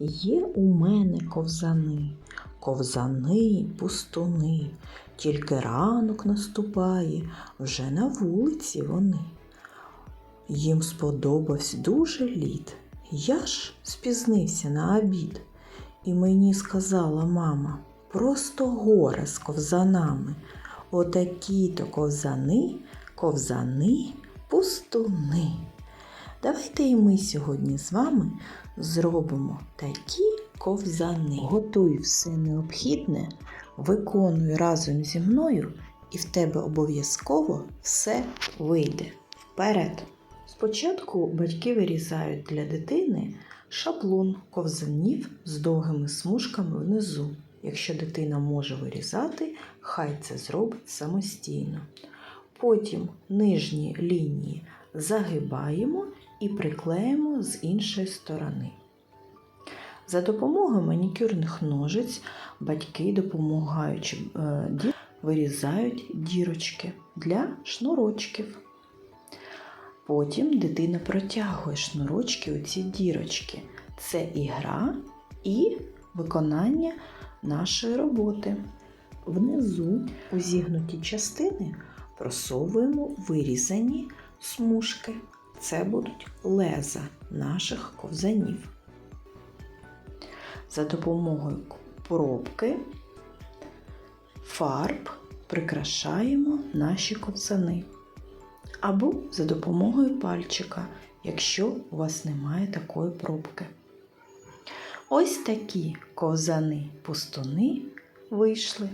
Є у мене ковзани, ковзани, пустуни, тільки ранок наступає, вже на вулиці вони. Їм сподобався дуже лід. Я ж спізнився на обід. І мені сказала мама, просто горе з ковзанами. Отакі-то ковзани, ковзани, пустуни. Давайте і ми сьогодні з вами зробимо такі ковзани. Готуй все необхідне, виконуй разом зі мною, і в тебе обов'язково все вийде. Вперед! Спочатку батьки вирізають для дитини шаблон ковзанів з довгими смужками внизу. Якщо дитина може вирізати, хай це зробить самостійно. Потім нижні лінії загибаємо і приклеїмо з іншої сторони. За допомогою манікюрних ножиць батьки, допомагаючи е, дітям, вирізають дірочки для шнурочків. Потім дитина протягує шнурочки у ці дірочки. Це і гра, і виконання нашої роботи. Внизу у зігнуті частини просовуємо вирізані смужки. Це будуть леза наших ковзанів. За допомогою пробки фарб прикрашаємо наші ковзани. Або за допомогою пальчика, якщо у вас немає такої пробки. Ось такі ковзани-пустуни вийшли.